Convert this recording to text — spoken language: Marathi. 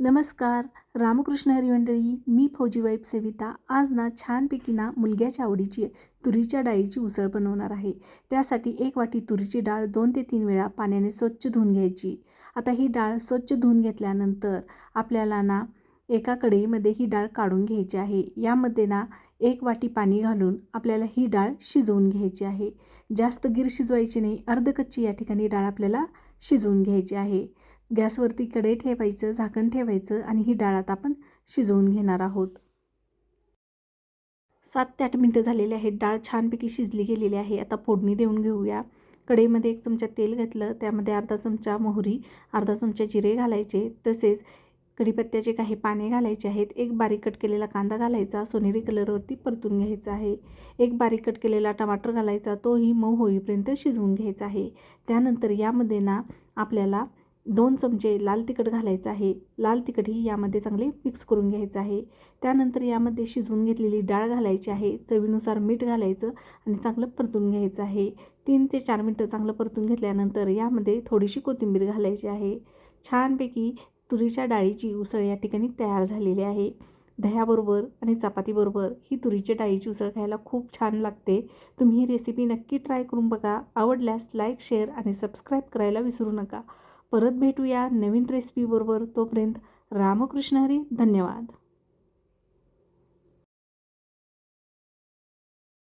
नमस्कार रामकृष्ण हरी मंडळी मी फौजी वाईप सविता. आज ना छानपैकी ना मुलग्याच्या आवडीची तुरीच्या डाळीची उसळ बनवणार आहे. त्यासाठी एक वाटी तुरीची डाळ दोन ते तीन वेळा पाण्याने स्वच्छ धुवून घ्यायची. आता ही डाळ स्वच्छ धुवून घेतल्यानंतर आपल्याला ना एका कढईमध्ये ही डाळ काढून घ्यायची आहे. यामध्ये ना एक वाटी पाणी घालून आपल्याला ही डाळ शिजवून घ्यायची आहे. जास्त गिर शिजवायची नाही अर्धकच्ची या ठिकाणी डाळ आपल्याला शिजवून घ्यायची आहे. गॅसवरती कढई ठेवायचं झाकण ठेवायचं आणि ही डाळ आता आपण शिजवून घेणार आहोत. सात ते आठ मिनटं झालेली आहेत. डाळ छानपैकी शिजली गेलेली आहे. आता फोडणी देऊन घेऊया. कढईमध्ये एक चमचा तेल घेतलं. त्यामध्ये अर्धा चमचा मोहरी अर्धा चमचा जिरे घालायचे. तसेच कढीपत्त्याचे काही पाने घालायचे आहेत. एक बारीक कट केलेला कांदा घालायचा. सोनेरी कलरवरती परतून घ्यायचा आहे. एक बारीक कट केलेला टमाटर घालायचा. तोही मऊ होईपर्यंत शिजवून घ्यायचा आहे. त्यानंतर यामध्ये ना आपल्याला दोन चमचे लाल तिखट घालायचं आहे. लाल तिखटही यामध्ये चांगले मिक्स करून घ्यायचं आहे. त्यानंतर यामध्ये शिजवून घेतलेली डाळ घालायची आहे. चवीनुसार मीठ घालायचं आणि चांगलं परतून घ्यायचं आहे. तीन ते चार मिनटं चांगलं परतून घेतल्यानंतर यामध्ये थोडीशी कोथिंबीर घालायची आहे. छानपैकी तुरीच्या डाळीची उसळ या ठिकाणी तयार झालेली आहे. दह्याबरोबर आणि चपातीबरोबर ही तुरीच्या डाळीची उसळ खायला खूप छान लागते. तुम्ही ही रेसिपी नक्की ट्राय करून बघा. आवडल्यास लाईक शेअर आणि सबस्क्राईब करायला विसरू नका. परत भेटूया नवीन रेसिपीबरोबर तोपर्यंत रामकृष्ण हरी धन्यवाद.